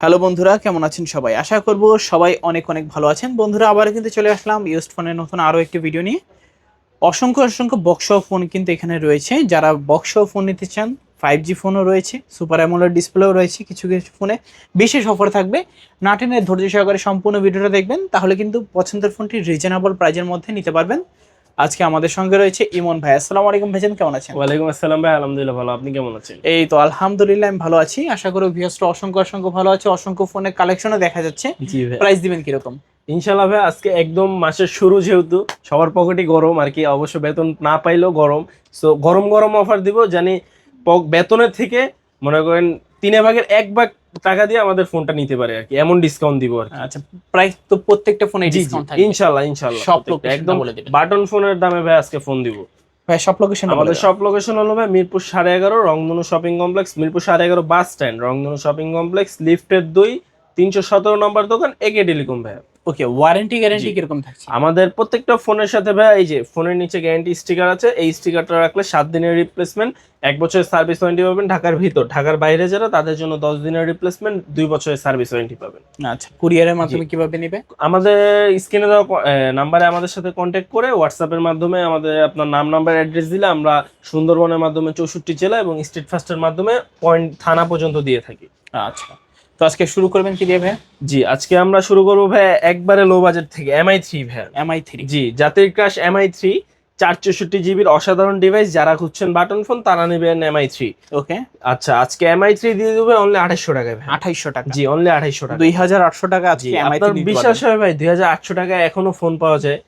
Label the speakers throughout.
Speaker 1: Hello বন্ধুরা, কেমন আছেন সবাই? আশা করব সবাই অনেক অনেক ভালো আছেন। বন্ধুরা আবার কিন্তু চলে আসলাম ইউস্ট ফোনের নতুন আরও একটি ভিডিও নিয়ে। অসংখ্য অসংখ্য বক্স ফোন কিন্তু এখানে রয়েছে। যারা বক্স ফোন নিতে চান ফাইভ জি ফোনও রয়েছে সুপার অ্যামোলেড ডিসপ্লেও রয়েছে কিছু কিছু ফোনে বিশেষ অফার থাকবে। নাটেনের ধৈর্য সহকারে সম্পূর্ণ ভিডিওটা দেখবেন, তাহলে কিন্তু পছন্দের ফোনটি রিজনেবল প্রাইজের মধ্যে নিতে পারবেন। আজকে আমাদের সঙ্গে রয়েছে ইমন ভাই। আসসালামু আলাইকুম ভাইজান কেমন আছেন?
Speaker 2: ওয়ালাইকুম আসসালাম ভাই আলহামদুলিল্লাহ ভালো। আপনি কেমন আছেন?
Speaker 1: এই তো আলহামদুলিল্লাহ আমি ভালো আছি। আশা করি ভিউসটা অসংখ্য অসংখ্য ভালো আছে। অসংখ্য ফোনের কালেকশনও দেখা যাচ্ছে।
Speaker 2: জি ভাই।
Speaker 1: প্রাইস দিবেন কীরকম?
Speaker 2: ইনশাল্লাহ ভাই আজকে একদম মাসের শুরু যেহেতু সবার পকেটে গরম আর কি অবশ্য বেতন না পাইলেও গরম। সো গরম গরম অফার দিব জানি বেতনের থেকে মনে করেন তিনে ভাগের এক ভাগ টাকা দিয়ে আমাদের ফোনটা নিতে পারে আর কি। এমন ডিসকাউন্ট দিব আর কি।
Speaker 1: আচ্ছা প্রাইস তো প্রত্যেকটা ফোনে ডিসকাউন্ট থাকবে।
Speaker 2: ইনশাআল্লাহ ইনশাআল্লাহ
Speaker 1: সব
Speaker 2: একদম
Speaker 1: বলে দিবেন।
Speaker 2: বাটন ফোনের দামে ভাই আজকে ফোন দিব।
Speaker 1: ভাই সব লোকেশন
Speaker 2: আমাদের সব লোকেশন হলো ভাই মিরপুর সাড়ে এগারো রংধনু শপিং কমপ্লেক্স মিরপুর সাড়ে এগারো bus stand Rongdhonu shopping complex লিফটের দুই তিনশো সতেরো নম্বর দোকান একে টেলিকম ভাই
Speaker 1: ওকে ওয়ারেন্টি গ্যারান্টি। কীরকম থাকছে?
Speaker 2: আমাদের প্রত্যেকটা ফোনের সাথে ভাই এই যে ফোনের নিচে গ্যারান্টি স্টিকার আছে এই স্টিকারটা রাখলে সাত দিনের রিপ্লেসমেন্ট এক বছরের সার্ভিস ওয়ারেন্টি পাবেন ঢাকার ভিতর। ঢাকার বাইরে যারা তাদের জন্য দশ দিনের রিপ্লেসমেন্ট দুই বছরের সার্ভিস ওয়ারেন্টি পাবেন।
Speaker 1: আচ্ছা কুরিয়ারের মাধ্যমে কীভাবে নিবে?
Speaker 2: আমাদের স্ক্রিনে দেওয়া নাম্বারে আমাদের সাথে কন্ট্যাক্ট করে হোয়াটসঅ্যাপের মাধ্যমে আমাদের আপনার নাম নাম্বার অ্যাড্রেস দিলে আমরা সুন্দরবনের মাধ্যমে চৌষট্টি জেলা এবং স্টেট ফাস্টের মাধ্যমে পয়েন্ট থানা পর্যন্ত দিয়ে থাকি।
Speaker 1: আচ্ছা। তো আজকে শুরু করবেন কি দিয়ে ভাই
Speaker 2: জি আজকে আমরা শুরু করব ভাই একবারে লো বাজেট থেকে এমআই থ্রি ভাই
Speaker 1: এমআই থ্রি
Speaker 2: জি জাতির ক্রাশ এমআই থ্রি চার চৌষট্টি জিবির অসাধারণ ডিভাইস যারা খুঁজছেন বাটন ফোন তারা নেবেন এমআই থ্রি
Speaker 1: ওকে
Speaker 2: আচ্ছা আজকে এমআই থ্রি দিয়ে দেবে অনলি আঠাইশশো টাকায় ভাই
Speaker 1: আঠাইশশো টাকা।
Speaker 2: জি অনলি আঠাইশশো টাকা।
Speaker 1: দুই হাজার আটশো টাকা আজকে
Speaker 2: বিশ্বাস হয় ভাই দুই হাজার আটশো টাকায় এখনও ফোন পাওয়া যায়।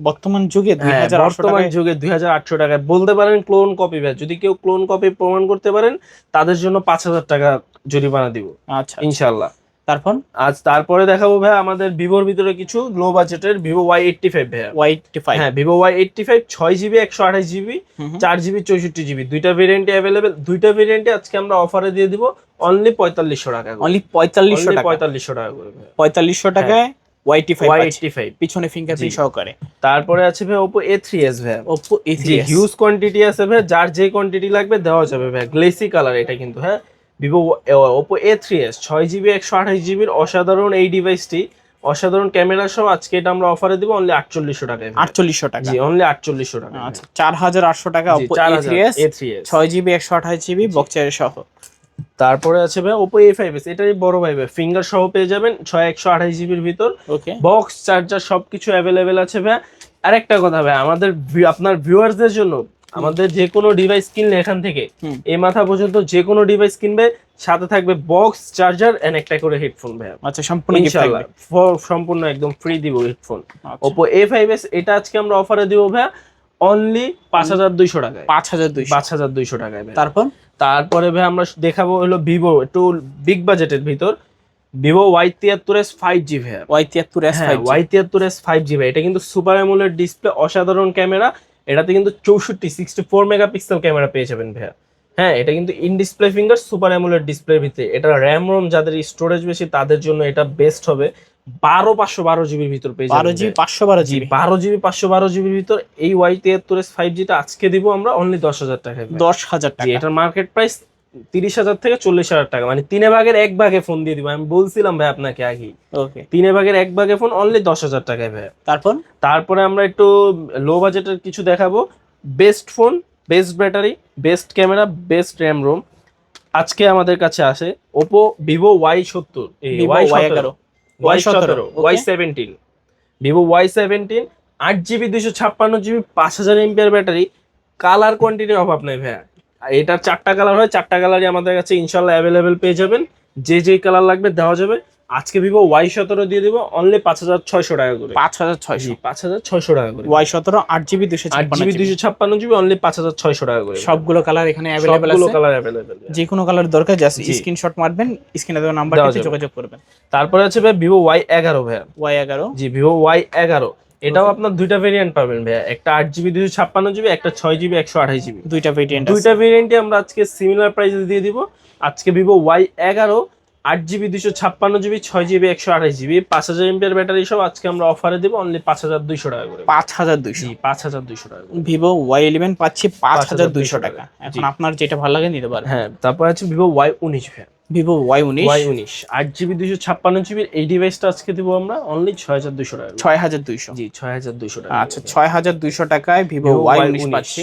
Speaker 1: বর্তমান যুগে
Speaker 2: হ্যাঁ, বর্তমান যুগে দুই হাজার আটশো টাকায় বলতে পারেন ক্লোন কপি ভাই যদি কেউ ক্লোন কপি প্রমাণ করতে পারেন তাদের জন্য পাঁচ হাজার টাকা জরিমানা দিব।
Speaker 1: আচ্ছা
Speaker 2: ইনশাল্লাহ
Speaker 1: তারপর?
Speaker 2: আজ তারপরে দেখাবো ভাই আমাদের ভিভোর ভিতরে কিছু লো বাজেটের ভিভো ওয়াই এইটটি ফাইভ ভাই
Speaker 1: ওয়াইটি ফাইভ
Speaker 2: হ্যাঁ ভিভো ওয়াই এইটটি ফাইভ ছয় জিবি একশো আঠাশ জিবি চার জিবি চৌষট্টি জিবি দুইটা ভেরিয়েন্টে অ্যাভেলেবেল দুইটা ভেরিয়েন্টে আজকে আমরা অফারে দিয়ে দিব অনলি পঁয়তাল্লিশশো টাকা
Speaker 1: অনলি পঁয়তাল্লিশশো টাকা।
Speaker 2: পঁয়তাল্লিশশো টাকা করে
Speaker 1: পঁয়তাল্লিশশো টাকায় ওয়াইটি ফাইভ
Speaker 2: ওয়াই ফাইভ
Speaker 1: পিছনে ফিঙ্গারপ্রিন্ট সহকারে।
Speaker 2: তারপরে আছে ভাই ওপো এ থ্রি এস ভাই।
Speaker 1: Oppo A
Speaker 2: G huge quantity আছে ভাই যার যে কোয়ান্টিটি লাগবে দেওয়া যাবে ভাই। গ্লেসি কালার এটা কিন্তু হ্যাঁ? Vivo Oppo A three S ছয় জিবি একশো আঠাশ জিবির অসাধারণ এই ডিভাইসটি অসাধারণ ক্যামেরা সহ আজকে এটা আমরা অফারে দিব অনলি আটচল্লিশশো টাকায়
Speaker 1: আটচল্লিশশো টাকা।
Speaker 2: জি অনলি আটচল্লিশশো টাকা
Speaker 1: আচ্ছা চার হাজার আটশো টাকা এস
Speaker 2: এ থ্রি এস
Speaker 1: ছয় জিবি একশো আঠাশ জিবি বক্সারের সহ।
Speaker 2: তারপরে আছে ভাই ওপো এ ফাইভ এস এটাই বড় ভাই ভাই। ফিঙ্গার সহ পেয়ে যাবেন ছয় একশো আঠাশ জিবির ভিতর।
Speaker 1: ওকে
Speaker 2: বক্স চার্জার সবকিছু অ্যাভেলেবেল আছে ভাই। আরেকটা কথা ভাই আমাদের আপনার ভিউয়ার্সদের জন্য আমাদের যে কোনো ডিভাইস কিনলে এখান থেকে। এই মাথা পর্যন্ত যে কোনো ডিভাইস কিনবে সাথে থাকবে বক্স চার্জার এন্ড একটা করে হেডফোন ভাই।
Speaker 1: আচ্ছা সম্পূর্ণ
Speaker 2: ইনশাআল্লাহ। সম্পূর্ণ একদম ফ্রি দিব হেডফোন
Speaker 1: আচ্ছা।
Speaker 2: ওপো এ ফাইভ এস এটা আজকে আমরা অফারে দিব ভাই। অনলি পাঁচ হাজার দুইশো টাকায়।
Speaker 1: পাঁচ হাজার দুইশো।
Speaker 2: পাঁচ হাজার দুইশো টাকায়
Speaker 1: তারপর?
Speaker 2: তারপরে ভাই আমরা দেখাবো হলো ভিভো একটু বিগ বাজেটের ভিতর। ভিভো ওয়াই তিয়াত্তর এস ফাইভ জি ভাই
Speaker 1: ওয়াই তিয়াত্তর এস
Speaker 2: হ্যাঁ ওয়াই তিয়াত্তর এস ফাইভ জি ভাই। এটা কিন্তু সুপার অ্যামোলেড ডিসপ্লে অসাধারণ ক্যামেরা এটাতে কিন্তু চৌষট্টি সিক্সটি ফোর মেগাপিক্সেল ক্যামেরা পেয়ে যাবেন ভাইয়া। হ্যাঁ এটা কিন্তু in display finger super AMOLED ডিসপ্লের ভিতরে। এটা র্যাম রোম যাদের স্টোরেজ বেশি তাদের জন্য এটা বেস্ট হবে। বারো পাঁচশো বারো জিবির ভিতর পেয়ে
Speaker 1: বারো জিবি পাঁচশো বারো জিবি।
Speaker 2: বারো জিবি পাঁচশো বারো জিবির ভিতর এই ওয়াই তিয়াত্তর এস ফাইভ জিটা আজকে দিব আমরা অনলি দশ হাজার টাকায়
Speaker 1: দশ হাজার টাকা।
Speaker 2: এটার মার্কেট প্রাইস তিরিশ হাজার থেকে চল্লিশ হাজার টাকা। মানে তিনে ভাগের এক ভাগে ফোন দিয়ে দিব। আমি বলছিলাম ভাই আপনাকে
Speaker 1: ওকে।
Speaker 2: তিনে ভাগের এক ভাগে ফোন অনলি দশ হাজার টাকায় ভাই।
Speaker 1: তারপর?
Speaker 2: তারপরে আমরা একটু লো বাজেটের কিছু দেখাবো। Best phone best battery best camera best RAM ROM আজকে আমাদের কাছে আসে ওপো ভিভো ওয়াই সত্তর। ওয়াই এগারো। ওয়াই সতেরো. Y seventeen Vivo Y seventeen আট জিবি দুইশো ছাপ্পান্ন জিবি পাঁচ হাজার এমপিআর ব্যাটারি কালার কোয়ান্টিটির অভাব নেই ভাইয়া। এটার চারটা কালার হয় চারটা কালারই আমাদের কাছে ইনশাল্লাহ অ্যাভেলেবেল পেয়ে যাবেন। যে যে কালার লাগবে দেওয়া যাবে। আজকে ভিভো ওয়াই সতেরো দিয়ে দেবো অনলি পাঁচ হাজার ছয়শো টাকা করে।
Speaker 1: পাঁচ হাজার ছয়শো।
Speaker 2: পাঁচ হাজার ছয়শো টাকা করে।
Speaker 1: ওয়াই সতেরো আট জিবি দুশো
Speaker 2: আট জিবি দুশো ছাপ্পান্ন জিবি অনলি পাঁচ হাজার ছয়শো টাকা করে।
Speaker 1: সবগুলো কালার এখানে অ্যাভেলেবেল
Speaker 2: সবগুলো
Speaker 1: আছে।
Speaker 2: কালার অ্যাভেলেবেল
Speaker 1: যে কোনো কালার দরকার জাস্ট। স্ক্রিনশট মারবেন স্ক্রিনে দেওয়া
Speaker 2: নাম্বার
Speaker 1: যোগাযোগ করবেন।
Speaker 2: তারপরে আছে ভাই ভিভো ওয়াই এগারো ভাইয়া।
Speaker 1: ওয়াই এগারো।
Speaker 2: জি ভিভো ওয়াই এগারো। এটাও আপনার দুইটা ভেরিয়েন্ট পাবেন ভাইয়া। একটা আট জিবি দুশো ছাপ্পান্ন জিবি একটা ছয় জিবি একশো আঠাশ জিবি।
Speaker 1: দুইটা ভেরিয়েন্ট
Speaker 2: দুইটা ভেরিয়েন্টে আমরা আজকে সিমিলার প্রাইসে দিয়ে দিব। আজকে ভিভো ওয়াই এগারো আট জিবি দুশো ছাপ্পান্ন জিবি ছয় জিবি একশো আঠাশ জিবি। পাঁচ হাজার এমপিআর ব্যাটারি সব আজকে আমরা অফারে দেবো অনলি পাঁচ হাজার দুইশো টাকা করে।
Speaker 1: পাঁচ হাজার দুইশো।
Speaker 2: পাঁচ হাজার দুইশো টাকা।
Speaker 1: ভিভো ওয়াই ইলেভেন পাচ্ছি পাঁচ হাজার দুইশো
Speaker 2: 5,200
Speaker 1: টাকা। এখন। আপনার যেটা ভালো লাগে নিতে পারেন।
Speaker 2: হ্যাঁ তারপর আছে ভিভো ওয়াই উনিশ ভাইয়া
Speaker 1: ভিভো ওয়াই উনিশ।
Speaker 2: ওয়াই উনিশ। আট জিবি দুইশো ছাপ্পান্ন জিবির এই ডিভাইসটা আজকে দিব আমরা অনলি ছয় হাজার দুশো টাকা
Speaker 1: ছয় হাজার দুইশো।
Speaker 2: জি ছয় হাজার দুশো টাকা
Speaker 1: আচ্ছা ছয় হাজার দুইশো টাকায় ভিভো ওয়াই
Speaker 2: Y19
Speaker 1: উনিশ। পাচ্ছি।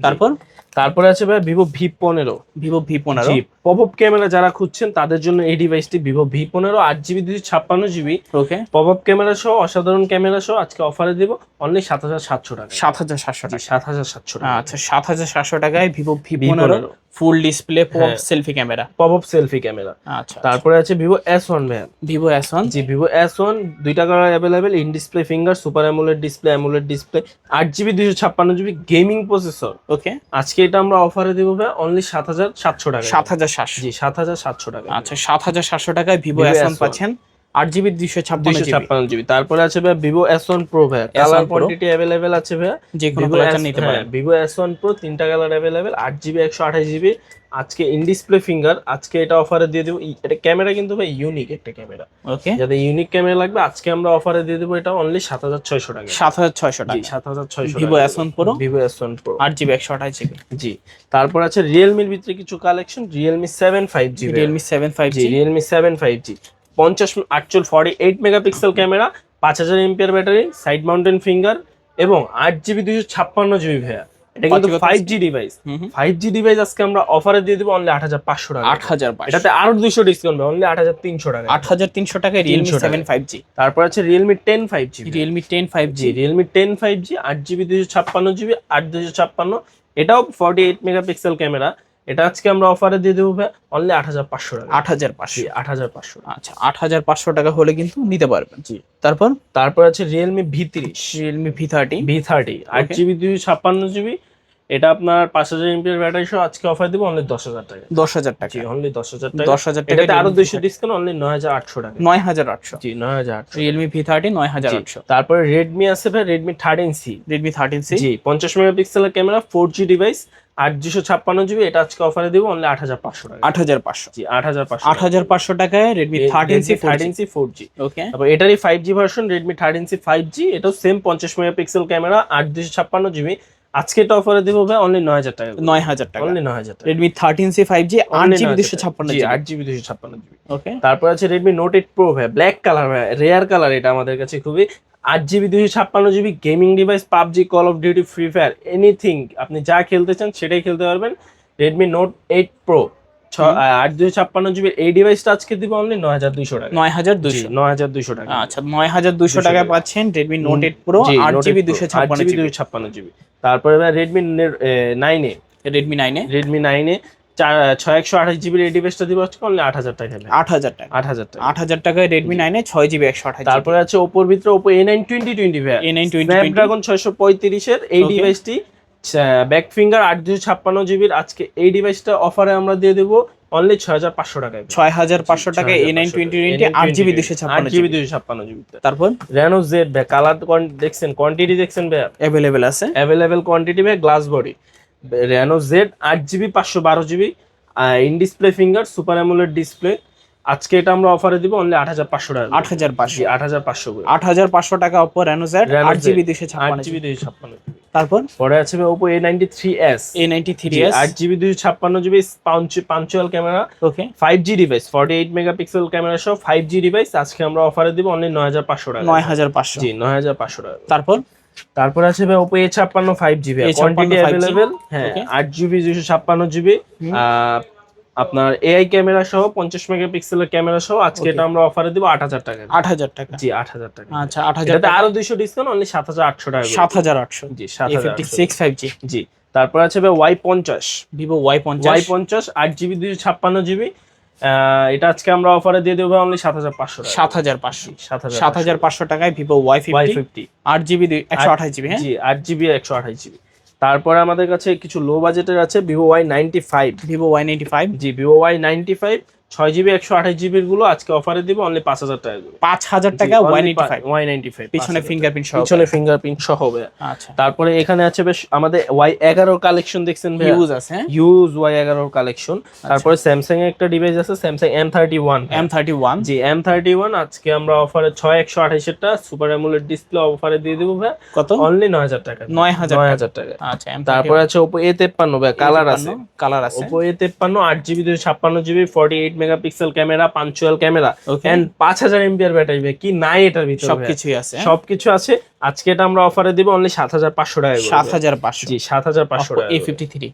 Speaker 1: তারপর?
Speaker 2: তারপরে আছে ভাই ভিভো ভি পনেরো।
Speaker 1: ভিভো ভি পনেরো।
Speaker 2: পপ আপ ক্যামেরা যারা খুঁজছেন তাদের জন্য এই ডিভাইসটি ভিভো ভি পনেরো আট জিবি দুশো ছাপ্পান্ন GB
Speaker 1: okay
Speaker 2: pop up camera সহ অসাধারণ ক্যামেরা সহ আজকে অফারে দিব অনলি সাত হাজার সাতশো টাকা
Speaker 1: সাত হাজার সাতশো টাকা
Speaker 2: সাত হাজার সাতশো টাকা
Speaker 1: আচ্ছা সাত হাজার সাতশো টাকায় ভিভো ভি পনেরো। ফুল ডিসপ্লে
Speaker 2: হ্যাঁ।
Speaker 1: Selfie camera
Speaker 2: pop up selfie camera
Speaker 1: আচ্ছা।
Speaker 2: তারপরে আছে Vivo S one one
Speaker 1: Vivo S one
Speaker 2: G Vivo S one দুইটা colour available in display finger super AMOLED display AMOLED display আট GB দুশো ছাপ্পান্ন GB gaming processor
Speaker 1: ওকে
Speaker 2: আজকে এটা আমরা অফারে দিব ভাই অনলি সাত হাজার সাতশো টাকা
Speaker 1: সাত হাজার সাতশো।
Speaker 2: জি সাত হাজার সাতশো টাকা
Speaker 1: আচ্ছা সাত হাজার সাতশো টাকায় Vivo
Speaker 2: Vivo
Speaker 1: S one
Speaker 2: S1
Speaker 1: পাচ্ছেন। আট জিবি দুইশো ছাপ্পান্ন
Speaker 2: ছাপ্পান্ন জিবি। তারপরে আছে ভাই ভিভো এস ওয়ান প্রো ভাই কালার কোয়ান্টিটি অ্যাভেলেবেল আছে ভাই
Speaker 1: যে কোনো কালার নিতে পারেন।
Speaker 2: ভিভো এস ওয়ান প্রো তিনটা কালার অ্যাভেলেবেল আট জিবি একশো আঠাশ জিবি। আজকে ইন ডিসপ্লে ফিঙ্গার আজকে এটা অফারে দিয়ে দেবো। এটা ক্যামেরা কিন্তু ভাই ইউনিক একটা ক্যামেরা
Speaker 1: ওকে
Speaker 2: যাদের ইউনিক ক্যামেরা লাগবে আজকে আমরা অফারে দিয়ে দেবো এটা অনলি সাত হাজার ছয়শো টাকা।
Speaker 1: সাত হাজার ছয়শো টাকা।
Speaker 2: সাত হাজার ছয়শো
Speaker 1: Vivo S one pro
Speaker 2: Vivo S one pro
Speaker 1: আট জিবি একশো আঠাশ জিবি।
Speaker 2: জি। তারপর আছে রিয়েলমির ভিতরে কিছু collection Realme seven five G
Speaker 1: Realme seven five
Speaker 2: G Realme seven five G পঞ্চাশ আটচল ফর্টি এইট মেগাপিক্সেল ক্যামেরা পাঁচ হাজার MPR battery side mounted finger এবং আট জিবি দুশো ছাপ্পান্ন জিবি ভাইয়া। এটা কিন্তু five G device. Five G device আজকে আমরা অফারে দিয়ে দেবো অনলি আট হাজার পাঁচশো টাকা।
Speaker 1: আট হাজার পাঁচশো।
Speaker 2: এটাতে আরও দুশো ডিসকাউন্ট হবে অনলি আট হাজার তিনশো টাকা।
Speaker 1: আট হাজার তিনশো টাকায় রিয়েলমি সেভেন ফাইভ জি
Speaker 2: তারপর আছে Realme ten five G
Speaker 1: Realme ten five
Speaker 2: G
Speaker 1: G
Speaker 2: Realme ten five G আট জিবি দুশো ছাপ্পান্ন জিবি আট দুশো ছাপ্পান্ন। এটাও ফর্টি এইট মেগাপিক্সেল ক্যামেরা এটা আজকে আমরা অফারে দিয়ে দেবো অনলি আট হাজার পাঁচশো টাকা।
Speaker 1: আট হাজার পাঁচশো।
Speaker 2: আট হাজার পাঁচশো
Speaker 1: আচ্ছা আট হাজার পাঁচশো টাকা হলে কিন্তু নিতে পারবেন।
Speaker 2: জি।
Speaker 1: তারপর?
Speaker 2: তারপর আছে রিয়েলমি ভি তিরিশ
Speaker 1: Realme V thirty
Speaker 2: V thirty আট জিবি দুই ছাপ্পান্ন জিবি এটা আপনার পাঁচ হাজার এমপির ব্যাটারি সহ আজকে অফার দিব অনলি দশ হাজার টাকা।
Speaker 1: দশ হাজার টাকা।
Speaker 2: জি অনলি দশ হাজার টাকা।
Speaker 1: দশ হাজার টাকা
Speaker 2: আরও দুইশো ডিসকাউন্ট অনলি নয় হাজার আটশো টাকা।
Speaker 1: নয় হাজার আটশো।
Speaker 2: জি নয় হাজার আটশো
Speaker 1: রিয়েলমি ভি থার্টি নয় হাজার আটশো।
Speaker 2: তারপরে রেডমি আছে ভাই Redmi thirteen C
Speaker 1: Redmi thirteen C
Speaker 2: G পঞ্চাশ মেগাপিক্সেলের ক্যামেরা ফোর জি ডিভাইস আট দুশো ছাপ্পান্ন জিবি এটা আজকে অফারে দিব অনলি আট হাজার পাঁচশো টাকা
Speaker 1: আট হাজার পাঁচশো।
Speaker 2: জি আট হাজার পাঁচশো
Speaker 1: আট হাজার পাঁচশো টাকায় Redmi thirteen C
Speaker 2: thirteen C four G
Speaker 1: okay
Speaker 2: তারপর এটারই five G version Redmi thirteen C five G এটাও সেম পঞ্চাশ মেগাপিক্সেল ক্যামেরা আট দুশো ছাপ্পান্ন জিবি। আজকে এটা অফারে দিব ভাই অনলি নয় হাজার টাকা
Speaker 1: নয় হাজার টাকা।
Speaker 2: অনলি নয় হাজার টাকা।
Speaker 1: Redmi thirteen C five G আট জিবি দুশো ছাপ্পান্ন
Speaker 2: জি আট জিবি দুশো ছাপ্পান্ন জিবি।
Speaker 1: ওকে
Speaker 2: তারপর আছে রেডমি নোট এইট প্রো ভাই ব্ল্যাক কালার ভাই রেয়ার কালার এটা আমাদের কাছে খুবই আট জিবি দুশো ছাপ্পান্ন GB gaming device PUBG call of duty free fire anything আপনি যা খেলতে চান সেটাই খেলতে পারবেন। রেডমি নোট এইট প্রো আট দুশো ছাপ্পান্ন জিবি এই ডিভাইসটা আজকে দিব অনলি নয় হাজার দুইশো টাকা।
Speaker 1: নয় হাজার দুশো
Speaker 2: নয় হাজার দুইশো টাকা।
Speaker 1: আচ্ছা নয় হাজার দুশো
Speaker 2: টাকা।
Speaker 1: পাচ্ছেন Redmi note eight pro
Speaker 2: G,
Speaker 1: আট জিবি দুশো ছাপ্পান্ন
Speaker 2: জিবি। দুশো ছাপ্পান্ন জিবি। তারপরে রেডমি নাইনে
Speaker 1: রেডমি নাইনে
Speaker 2: রেডমি নাইনে চার ছয় একশো আঠাশ জিবির এই ডিভাইসটা দিব আজকে অনলি আট হাজার টাকা
Speaker 1: আট হাজার টাকা।
Speaker 2: আট হাজার টাকা।
Speaker 1: আট হাজার টাকায় রেডমি নাইনে ছয় জিবি একশো আঠাশ
Speaker 2: তারপরে আছে ওপোর ভিতরে Oppo A nine twenty twenty ভাই
Speaker 1: এ নাইন টোয়েন্টি
Speaker 2: স্ন্যাপড্রাগন ছয়শো পঁয়ত্রিশের এই. ডিভাইসটি ব্যাক ফিঙ্গার আট দুশো ছাপ্পান্ন জিবির আজকে এই ডিভাইসটা অফারে আমরা দিয়ে দেবো অনলি ছয় হাজার পাঁচশো টাকায়।
Speaker 1: ছয় হাজার পাঁচশো টাকায় এ নাইন টোয়েন্টি টোয়েন্টি আট জিবি দুশো ছাপ্পান্ন
Speaker 2: জিবি
Speaker 1: জিবি
Speaker 2: দুশো ছাপ্পান্ন জিবি
Speaker 1: তারপর?
Speaker 2: রেনো জেড ভাই কালার দেখছেন কোয়ান্টিটি দেখছেন ভাই
Speaker 1: অ্যাভেলেবেল আছে।
Speaker 2: অ্যাভেলেবেল কোয়ান্টিটি ভাই গ্লাস বডি রেনো জেড আট জিবি পাঁচশো বারো GB in display finger super AMOLED display আজকে এটা আমরা অফারে দিব অনলি আট হাজার পাঁচশো টাকা
Speaker 1: আট হাজার পাঁচশো।
Speaker 2: আট হাজার পাঁচশো
Speaker 1: আট হাজার পাঁচশো টাকা অপো রেনো জেড আট
Speaker 2: Z,
Speaker 1: জিবি
Speaker 2: আট
Speaker 1: ছাপ্পান্ন
Speaker 2: জিবি। দুশো ছাপ্পান্ন
Speaker 1: তারপর?
Speaker 2: পরে আছে Oppo A ninety three S
Speaker 1: A ninety three S
Speaker 2: আট জিবি দুশো ছাপ্পান্ন GB punch hole camera.
Speaker 1: Okay.
Speaker 2: Five G device forty eight megapixel camera সহ ফাইভ জি ডিভাইস আজকে আমরা অফারে দিব অনলি নয় হাজার পাঁচশো টাকা।
Speaker 1: নয় হাজার পাঁচশো।
Speaker 2: জি নয় হাজার পাঁচশো টাকা
Speaker 1: তারপর?
Speaker 2: তারপর আছে ভাই ওপো এ ছাপ্পান্ন five GB quantity
Speaker 1: 5G
Speaker 2: available হ্যাঁ. আট জিবি দুশো ছাপ্পান্ন জিবি আপনার এআই ক্যামেরা সহ পঞ্চাশ মেগাপিক্সেলের ক্যামেরা সহ আজকে এটা আমরা অফারে দিব আট হাজার টাকা।
Speaker 1: আট হাজার টাকা।
Speaker 2: জি আট হাজার টাকা।
Speaker 1: আচ্ছা আট হাজার
Speaker 2: আরও দুইশো ডিসকাউন্ট অনলি সাত হাজার আটশো টাকা।
Speaker 1: সাত হাজার আটশো।
Speaker 2: জি সাত হাজার।
Speaker 1: সিক্স ফাইভ জি
Speaker 2: জি তারপর আছে ভাই ওয়াই পঞ্চাশ।
Speaker 1: ভিভো ওয়াই পঞ্চাশ।
Speaker 2: ওয়াই পঞ্চাশ আট জিবি দুশো ছাপ্পান্ন জিবি এটা আজকে আমরা অফারে দিয়ে দেবো অনলি সাত হাজার পাঁচশো
Speaker 1: সাত হাজার পাঁচশো।
Speaker 2: সাত হাজার
Speaker 1: পাঁচশো। টাকায় ভিভো ওয়াই ফিফটি আট জিবি একশো আঠাশ জিবি হ্যাঁ?
Speaker 2: জি আট জিবি একশো আঠাশ জিবি তারপরে আমাদের কাছে কিছু লো বাজেটের আছে Vivo Y ninety five
Speaker 1: Vivo Y ninety five
Speaker 2: G Vivo Y ninety five ছয় জিবি একশো আঠাশ জিবিরগুলো আজকে অফারে দিব অনলি পাঁচ হাজার টাকা
Speaker 1: পাঁচ হাজার টাকা ফাইভ
Speaker 2: ওয়াই নাইনটি ফাইভ
Speaker 1: পিছনে ফিঙ্গারপ্রিন্ট সহ
Speaker 2: পিছনে ফিঙ্গারপ্রিন্ট সহ হবে।
Speaker 1: আচ্ছা।
Speaker 2: তারপরে এখানে আছে বেশ আমাদের ওয়াই এগারোর কালেকশন দেখছেন
Speaker 1: ইউজ আছে
Speaker 2: ইউজ ওয়াই এগারোর কালেকশন তারপরে স্যামসাং এর একটা ডিভাইস আছে Samsung M thirty one
Speaker 1: M thirty one
Speaker 2: G M thirty one আজকে আমরা অফারে ছয় একশো আঠাশেরটা সুপার অ্যামুলেট ডিসপ্লে অফারে দিয়ে দেবো ভাই
Speaker 1: কত?
Speaker 2: অনলি নয় হাজার টাকা।
Speaker 1: নয় হাজার
Speaker 2: নয় হাজার টাকা।
Speaker 1: আচ্ছা
Speaker 2: তারপরে আছে ওপো এ তেপ্পান্ন ভাই কালার আছে।
Speaker 1: কালার আছে।
Speaker 2: ওপো এ তেপ্পান্ন আট জিবি দুশো ছাপ্পান্ন GB forty eight megapixel camera punch hole camera and পাঁচ হাজার এমপিআর ব্যাটারি ভাই কি নাই এটার ভিতরে?
Speaker 1: সবকিছুই আছে।
Speaker 2: সবকিছু আছে। আজকে এটা আমরা অফারে দিব অনলি সাত হাজার পাঁচশো টাকা
Speaker 1: সাত হাজার পাঁচশো।
Speaker 2: জি সাত হাজার পাঁচশো টাকা
Speaker 1: এ ফিফটি থ্রি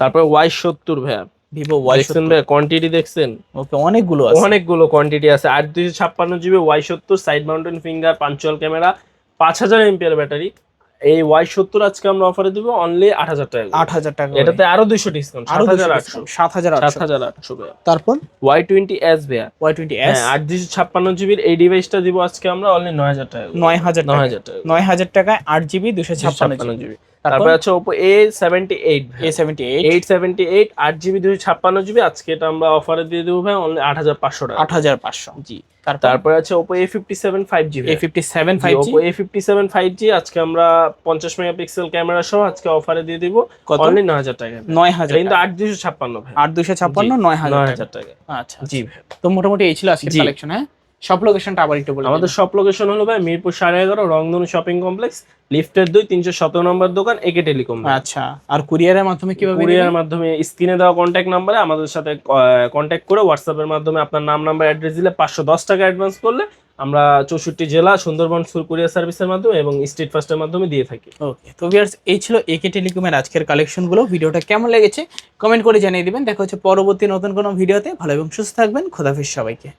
Speaker 2: তারপরে ওয়াই সত্তর ভাইয়া।
Speaker 1: ভিভো ওয়াই
Speaker 2: দেখছেন ভাই কোয়ান্টিটি দেখছেন?
Speaker 1: ওকে অনেকগুলো আছে।
Speaker 2: অনেকগুলো কোয়ান্টিটি আছে। আট দুইশো ছাপ্পান্ন জিবি ওয়াই সত্তর side mounted finger punch hole camera পাঁচ হাজার এমপিআর ব্যাটারি। এই ওয়াই সত্তর আজকে আমরা অফারে দিব অনলি আট হাজার টাকা
Speaker 1: আট হাজার টাকা
Speaker 2: এটাতে আরও দুইশো ডিসকাউন্ট আরও হাজার আটশো।
Speaker 1: সাত হাজার
Speaker 2: সাত হাজার আটশো
Speaker 1: তারপর?
Speaker 2: ওয়াই টোয়েন্টি এস ভাইয়া।
Speaker 1: ওয়াই টোয়েন্টি এস
Speaker 2: আট দুশো ছাপ্পান্ন জিবির এই ডিভাইসটা দিব আজকে আমরা অনলি নয় হাজার টাকা
Speaker 1: নয় হাজার
Speaker 2: নয় হাজার টাকা।
Speaker 1: নয় হাজার টাকায় আট জিবি দুশো ছাপ্পান্ন জিবি
Speaker 2: তারপরে আছে Oppo A seventy eight
Speaker 1: A seventy eight
Speaker 2: eight seventy eight আট জিবি দুশো ছাপ্পান্ন জিবি আজকে এটা আমরা অফারে দিয়ে দেবো ভাই অনলি আট হাজার পাঁচশো টাকা।
Speaker 1: আট হাজার পাঁচশো।
Speaker 2: জি।
Speaker 1: তারপরে?
Speaker 2: আছে Oppo A fifty seven five GB
Speaker 1: A fifty seven five
Speaker 2: Oppo A fifty seven five G আজকে আমরা পঞ্চাশ মেগাপিক্সেল ক্যামেরা সহ আজকে অফারে দিয়ে দিব।
Speaker 1: কত?
Speaker 2: অনলি নয় হাজার টাকা
Speaker 1: নয় হাজার
Speaker 2: এটা কিন্তু
Speaker 1: টাকা।
Speaker 2: আট দুশো ছাপ্পান্ন ভাই।
Speaker 1: আট দুশো ছাপ্পান্ন
Speaker 2: জি,
Speaker 1: নয় হাজার
Speaker 2: নয়
Speaker 1: টাকা।
Speaker 2: হাজার টাকা।
Speaker 1: আচ্ছা
Speaker 2: জি ভাই।
Speaker 1: তো মোটামুটি এই ছিল আজকের
Speaker 2: জি।
Speaker 1: কালেকশন হ্যাঁ? সব লোকেশনটা আবার একটু বলে
Speaker 2: আমাদের সব লোকেশন হলো ভাই মিরপুর সাড়ে এগারো রংধনু শপিং কমপ্লেক্স লিফটের দুই তিনশো সতেরো নম্বর দোকান একে টেলিকম
Speaker 1: আচ্ছা আর কুরিয়ারের মাধ্যমে কীভাবে
Speaker 2: কুরিয়ার মাধ্যমে স্ক্রিনে দেওয়া কন্ট্যাক্ট নাম্বারে আমাদের সাথে কন্ট্যাক্ট করে হোয়াটসঅ্যাপের মাধ্যমে আপনার নাম নাম্বার অ্যাড্রেস দিলে পাঁচশো দশ টাকা অ্যাডভান্স করলে আমরা চৌষট্টি জেলা সুন্দরবন সুর কুরিয়ার সার্ভিসের মাধ্যমে এবং স্ট্রিট ফাস্টের মাধ্যমে দিয়ে থাকি।
Speaker 1: ওকে তো ভিউয়ার্স এই ছিল একে টেলিকমের আজকের কালেকশনগুলো ভিডিওটা কেমন লেগেছে? কমেন্ট করে জানিয়ে দিবেন। দেখা হচ্ছে পরবর্তী নতুন কোনো ভিডিওতে ভালো এবং সুস্থ থাকবেন। খোদাফিজ সবাইকে।